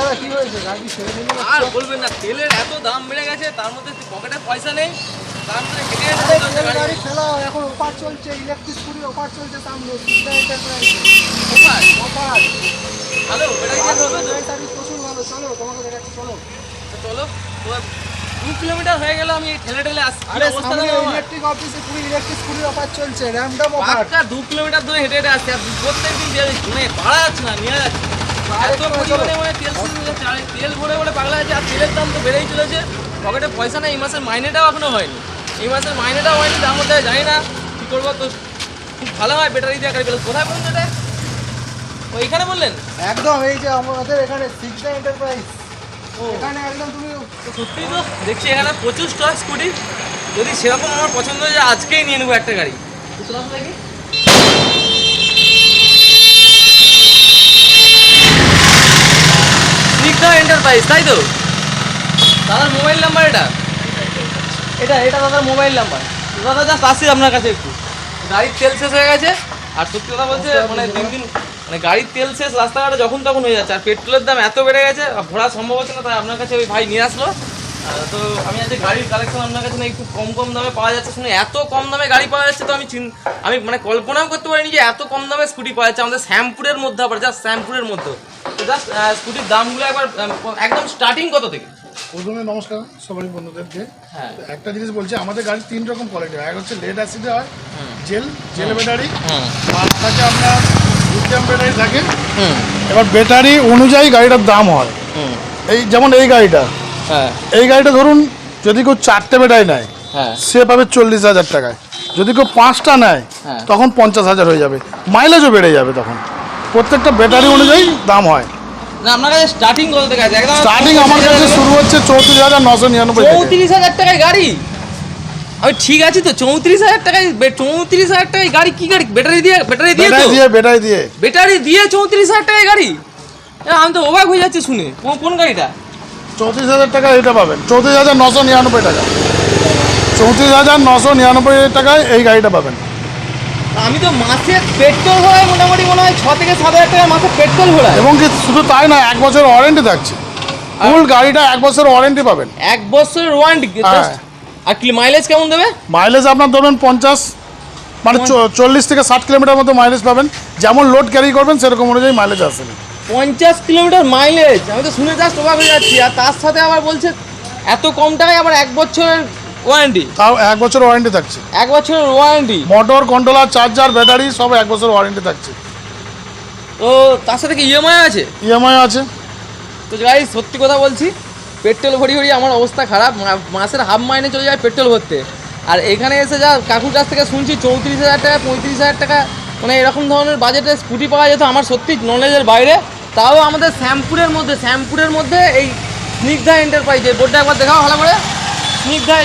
দাদা কি হয়েছে? গাড়ি ছেড়ে দিন আর বলবেন না তেলের এত দাম বেড়ে গেছে তার মধ্যে পকেটে পয়সা নেই তার মধ্যে হেঁটে হেঁটে যেতে হচ্ছে গাড়ি। গাড়ি এখন অফার চলছে ইলেকট্রিক স্কুটি অফার চলছে সামনে সিদ্ধা এন্টারপ্রাইজ কোথায়? অফার ভালো বেটারি দিয়ে চলবে তো? সার্ভিস প্রচুর ভালো চলো তোমাকে দেখাচ্ছি চলো। চলো দু কিলোমিটার হয়ে গেল আমি ঠেলে ঠেলে আসছি কি আরে সামনে ইলেকট্রিক অফিসে পুরো ইলেকট্রিক স্কুটির অফার চলছে র্যামডম অফার কিলোমিটার ধরে হেঁটে হেঁটে আসছি আর প্রত্যেক দিন যে মানে ভাড়া যাচ্ছে না নিয়ে যাচ্ছে এত চলো, পরিমাণে মানে তেল শেষ যাচ্ছে আর তেল ভরে ভরে পাগলা আছে আর তেলের দাম তো বেড়েই চলেছে। পকেটে পয়সা নেই এই মাসের মাইনেটাও এখনও হয়নি। এই মাসের মাইনেটাও হয়নি তার মধ্যে জানি না কী করব তো খুব ভালো হয় ব্যাটারি দিয়ে গাড়ি কোথায় বলুন এটা? ওইখানে বললেন? একদম এই যে আমাদের এখানে এন্টারপ্রাইজ এখানে একদম তুমি সত্যি তো দেখছি এখানে প্রচুর স্টক স্কুটি যদি সেরকম আমার পছন্দ হয়ে যায় আজকেই নিয়ে নেব একটা গাড়ি। দেখি স্নিগ্ধা এন্টারপ্রাইজ তাই তো? দাদার মোবাইল নাম্বার এটা? এটা এটা দাদার মোবাইল নাম্বার দাদা জাস্ট আসি আপনার কাছে একটু। গাড়ির তেল শেষ হয়ে গেছে। আর সত্যি কথা বলছে মানে দিন দিন মানে গাড়ির তেল শেষ রাস্তাঘাটে যখন তখন হয়ে যাচ্ছে। আর পেট্রোলের দাম এত বেড়ে গেছে আর ভরা সম্ভব হচ্ছে না তাই আপনার কাছে ওই ভাই নিয়ে আসলো। তো আমি আজকে গাড়ির কালেকশন আপনার কাছে না একটু কম কম দামে পাওয়া যাচ্ছে শুনে এত কম দামে গাড়ি পাওয়া যাচ্ছে তো আমি আমি মানে কল্পনাও করতে পারিনি যে এত কম দামে স্কুটি পাওয়া যাচ্ছে। আমাদের শ্যামপুরের মধ্যে আবার জাস্ট শ্যামপুরের মধ্যে। তো জাস্ট স্কুটির দামগুলো একবার একদম স্টার্টিং কত থেকে? প্রথমে নমস্কার সবাই বন্ধুদেরকে। হ্যাঁ। একটা জিনিস বলছি আমাদের গাড়ি তিন রকম কোয়ালিটি হয়। এক হচ্ছে লেড অ্যাসিডে হয় জেল জেল ব্যাটারি আর থাকে আপনার লিথিয়াম ব্যাটারি থাকে। এবার ব্যাটারি অনুযায়ী গাড়িটার দাম হয়। এই যেমন এই গাড়িটা হ্যাঁ। এই গাড়িটা ধরুন যদি কেউ চারটে ব্যাটারি নেয় হ্যাঁ। সে পাবে চল্লিশ হাজার টাকায়। যদি কেউ পাঁচটা নেয় হ্যাঁ। তখন পঞ্চাশ হাজার হয়ে যাবে। মাইলেজও বেড়ে যাবে তখন। প্রত্যেকটা ব্যাটারি অনুযায়ী দাম হয়। না আপনার কাছে স্টার্টিং কত থেকে আছে একদম স্টার্টিং আমার কাছে শুরু হচ্ছে চৌত্রিশ হাজার নশো নিরানব্বই চৌত্রিশ হাজার টাকায় গাড়ি? আমি ঠিক আছি তো চৌত্রিশ হাজার টাকায় চৌত্রিশ হাজার টাকায় গাড়ি কি গাড়ি? ব্যাটারি দিয়ে ব্যাটারি দিয়ে দিয়ে ব্যাটারি দিয়ে। ব্যাটারি দিয়ে চৌত্রিশ হাজার টাকায় গাড়ি? আমি তো অবাক হয়ে যাচ্ছি শুনে। কোন গাড়িটা? চৌত্রিশ হাজার টাকা এটা পাবেন। চৌত্রিশ হাজার নশো নিরানব্বই টাকা। চৌত্রিশ হাজার নশো নিরানব্বই টাকায় এই গাড়িটা পাবেন। আমি তো মাসে পেট্রোল ভরাই মোটামুটি মনে হয় ছ থেকে সাত হাজার টাকা মাসে পেট্রোল ভরাই এবং কি শুধু তাই না এক বছর ওয়ারেন্টি থাকছে। ফুল গাড়িটা এক বছর ওয়ারেন্টি পাবেন। এক বছরের ওয়ারেন্টি হ্যাঁ। আর কি মাইলেজ কেমন দেবে? মাইলেজ আপনার ধরবেন পঞ্চাশ মানে চল্লিশ থেকে ষাট কিলোমিটার মতো মাইলেজ পাবেন। যেমন লোড ক্যারি করবেন সেরকম অনুযায়ী মাইলেজ আসবে। পঞ্চাশ কিলোমিটার মাইলেজ আমি তো শুনে জাস্ট অবাক হয়ে যাচ্ছি। আর তার সাথে আবার বলছে এত কম টাকায় আবার এক বছরের ওয়ারেন্টি তাও এক বছর ওয়ারেন্টি থাকছে। এক বছরের warranty motor controller charger battery সব এক বছর ওয়ারেন্টি থাকছে। তো তার সাথে কি ইএমআই আছে? ইএমআই আছে। তো গাই সত্যি কথা বলছি পেট্রোল ভরি ভরি আমার অবস্থা খারাপ। মাসের হাফ মাইনে চলে যায় পেট্রোল ভরতে। আর এখানে এসে যা কাকুর কাছ থেকে শুনছি চৌত্রিশ হাজার টাকা পঁয়ত্রিশ হাজার টাকা মানে এরকম ধরনের বাজেটে স্কুটি পাওয়া যেত। আমার সত্যি নলেজের বাইরে। তাও আমাদের শ্যামপুরের মধ্যে শ্যামপুরের মধ্যে এই স্নিগ্ধা এন্টারপ্রাইজ এই বোর্ডটা একবার দেখাও ভালো করে। স্নিগ্ধা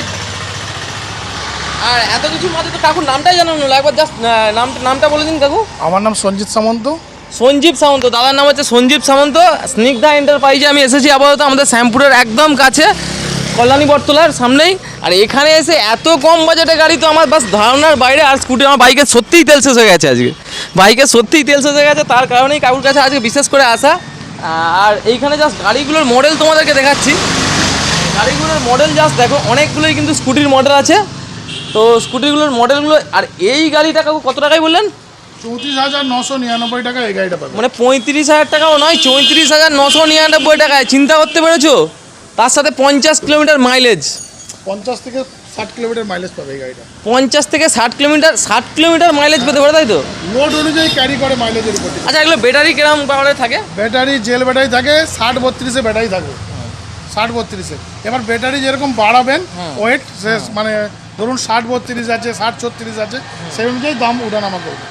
আর এত কিছু মধ্যে তো কাকুর নামটাই জানানো হলো একবার জাস্ট নামটা নামটা বলে দিন কাকু। আমার নাম সঞ্জিত সামন্ত। সঞ্জীব সামন্ত দাদার নাম হচ্ছে সঞ্জীব সামন্ত। স্নিগ্ধা এন্টারপ্রাইজে আমি এসেছি আপাতত আমাদের শ্যামপুরের একদম কাছে কল্যাণী বটতলার সামনেই। আর এখানে এসে এত কম বাজেটে গাড়ি তো আমার বাস ধারণার বাইরে আর স্কুটি আমার বাইকের সত্যিই তেল শেষ হয়ে গেছে আজকে। বাইকে সত্যিই তেল হয়ে গেছে তার কারণেই কাকুর কাছে আজকে বিশেষ করে আসা। আর এইখানে জাস্ট গাড়িগুলোর মডেল তোমাদেরকে দেখাচ্ছি। গাড়িগুলোর মডেল জাস্ট দেখো অনেকগুলোই কিন্তু স্কুটির মডেল আছে। তো স্কুটিগুলোর মডেলগুলো আর এই গাড়িটা কাকু কত টাকায় বললেন? চৌত্রিশ হাজার নশো নিরানব্বই টাকা এই গাড়িটা মানে পঁয়ত্রিশ হাজার টাকাও নয় চৌত্রিশ হাজার নশো নিরানব্বই টাকায় চিন্তা করতে পেরেছ? তার সাথে পঞ্চাশ কিলোমিটার মাইলেজ পঞ্চাশ থেকে ষাট কিলোমিটার মাইলেজ পাবে এই গাড়িটা। পঞ্চাশ থেকে ষাট কিলোমিটার ষাট কিলোমিটার মাইলেজ পেতে পারে তাই তো? লোড অনুযায়ী ক্যারি করে মাইলেজের উপর আচ্ছা এগুলো ব্যাটারি কিরম পাওয়ারে থাকে? ব্যাটারি জেল ব্যাটারি থাকে ষাট বত্রিশে ব্যাটারি থাকবে ষাট বত্রিশে। এবার ব্যাটারি যেরকম বাড়াবেন ওয়েট সে মানে ধরুন ষাট বত্রিশ আছে ষাট ছত্রিশ আছে সেই অনুযায়ী দাম উঠানামা করবে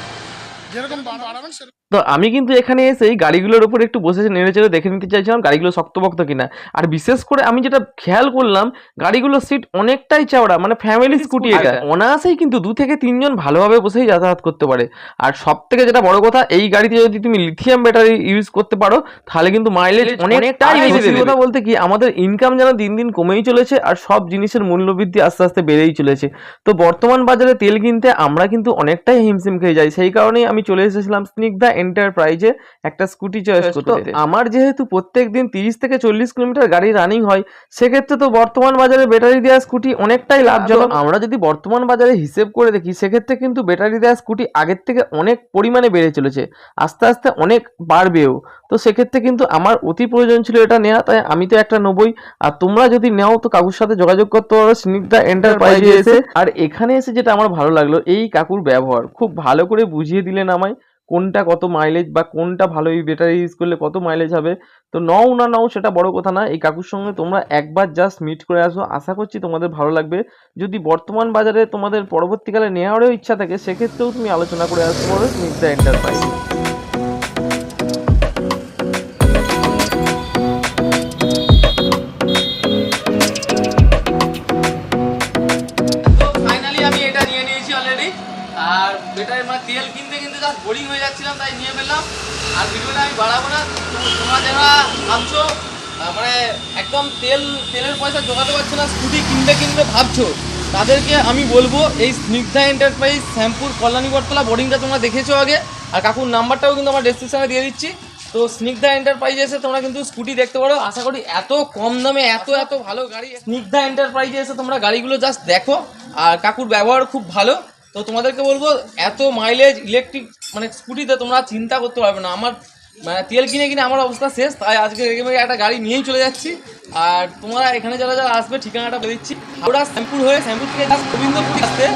যেরকম বাড়াবেন সেরকম তো আমি কিন্তু এখানে এসে এই গাড়িগুলোর উপর একটু বসে নেড়ে চেড়ে দেখে নিতে চাইছিলাম গাড়িগুলো শক্তপোক্ত কিনা। আর বিশেষ করে আমি যেটা খেয়াল করলাম গাড়িগুলোর সিট অনেকটাই চওড়া মানে ফ্যামিলি স্কুটি এটা। অনায়াসেই কিন্তু দু থেকে তিনজন ভালোভাবে বসেই যাতায়াত করতে পারে। আর সব থেকে যেটা বড় কথা এই গাড়িতে যদি তুমি লিথিয়াম ব্যাটারি ইউজ করতে পারো তাহলে কিন্তু মাইলেজ অনেকটাই বেশি। কথা বলতে কি আমাদের ইনকাম যেন দিন দিন কমেই চলেছে আর সব জিনিসের মূল্যবৃদ্ধি আস্তে আস্তে বেড়েই চলেছে। তো বর্তমান বাজারে তেল কিনতে আমরা কিন্তু অনেকটাই হিমশিম খেয়ে যাই। সেই কারণেই আমি চলে এসেছিলাম স্নিগ্ধা এন্টারপ্রাইজে একটা স্কুটি চয়েস করতে। আমার যেহেতু প্রত্যেক দিন তিরিশ থেকে চল্লিশ কিলোমিটার গাড়ি রানিং হয় সেক্ষেত্রে তো বর্তমান বাজারে ব্যাটারি দেওয়া স্কুটি অনেকটাই লাভজনক। আমরা যদি বর্তমান বাজারে হিসেব করে দেখি সেক্ষেত্রে কিন্তু ব্যাটারি দেওয়া স্কুটি আগের থেকে অনেক পরিমাণে বেড়ে চলেছে আস্তে আস্তে অনেক বাড়বেও। তো সেক্ষেত্রে কিন্তু আমার অতি প্রয়োজন ছিল এটা নেওয়া তাই আমি তো একটা নেবই। আর তোমরা যদি নাও তো কাকুর সাথে যোগাযোগ করতে পারো স্নিগ্ধা এন্টারপ্রাইজে এসে। আর এখানে এসে যেটা আমার ভালো লাগল এই কাকুর ব্যবহার। খুব ভালো করে বুঝিয়ে দিলেন আমায়। কোনটা কত মাইলেজ বা কোনটা ভালো, এই ব্যাটারি ইউজ করলে কত মাইলেজ হবে? তো নও না নও সেটা বড় কথা না, এই কাকুর সঙ্গে তোমরা একবার জাস্ট মিট করে আসো। আশা করছি তোমাদের ভালো লাগবে। যদি বর্তমান বাজারে তোমাদের পরবর্তীকালে নেওয়ারও ইচ্ছা থাকে, সেক্ষেত্রেও তুমি আলোচনা করে আসতে পারো স্নিগ্ধা এন্টারপ্রাইজ জাস্ট বোরিং হয়ে যাচ্ছিলাম, তাই নিয়ে ফেললাম। আর ভিডিওটা আমি বাড়াবো না তোমরা যারা ভাবছ মানে একদম তেল, তেলের পয়সা জোগাতে পারছ না স্কুটি কিনবে কিনবে ভাবছ, তাদেরকে আমি বলব, এই স্নিগ্ধা এন্টারপ্রাইজ শ্যাম্পুর, কল্যাণী, বটতলা বোর্ডিংটা তোমরা দেখেছ আগে। আর কাকুর নাম্বারটাও কিন্তু আমার ডেসক্রিপশনে দিয়ে দিচ্ছি। তো স্নিগ্ধা এন্টারপ্রাইজে এসে তোমরা কিন্তু স্কুটি দেখতে পারো। আশা করি এত কম দামে এত এত ভালো গাড়ি, স্নিগ্ধা এন্টারপ্রাইজে এসে তোমরা গাড়িগুলো জাস্ট দেখো। আর কাকুর ব্যবহার খুব ভালো। তো তোমাদেরকে বলব, এত মাইলেজ ইলেকট্রিক মানে স্কুটিতে তোমরা চিন্তা করতে পারবে না। আমার মানে তেল কিনে কিনে আমার অবস্থা শেষ, তাই আজকে একটা গাড়ি নিয়েই চলে যাচ্ছি। আর তোমরা এখানে যারা যারা আসবে, ঠিকানাটা বলে দিচ্ছি। ওরা শ্যাম্পুর হয়ে শ্যাম্পুর থেকে জাস্ট গোবিন্দপুর আসতে।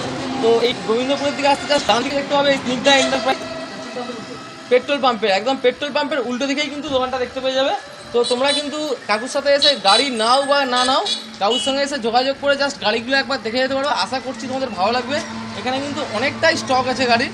তো এই গোবিন্দপুরের দিকে আসতে জাস্ট ডান দিকে দেখতে হবে এই স্নিগ্ধা এন্টারপ্রাইজ পেট্রোল পাম্পের একদম পেট্রোল পাম্পের উল্টো দিকেই কিন্তু দোকানটা দেখতে পেয়ে যাবে। তো তোমরা কিন্তু কাকুর সাথে এসে গাড়ি নাও বা না নাও, কাকুর সঙ্গে এসে যোগাযোগ করে জাস্ট গাড়িগুলো একবার দেখে যেতে পারো। আশা করছি তোমাদের ভালো লাগবে। এখানে কিন্তু অনেকটাই স্টক আছে গাড়ির।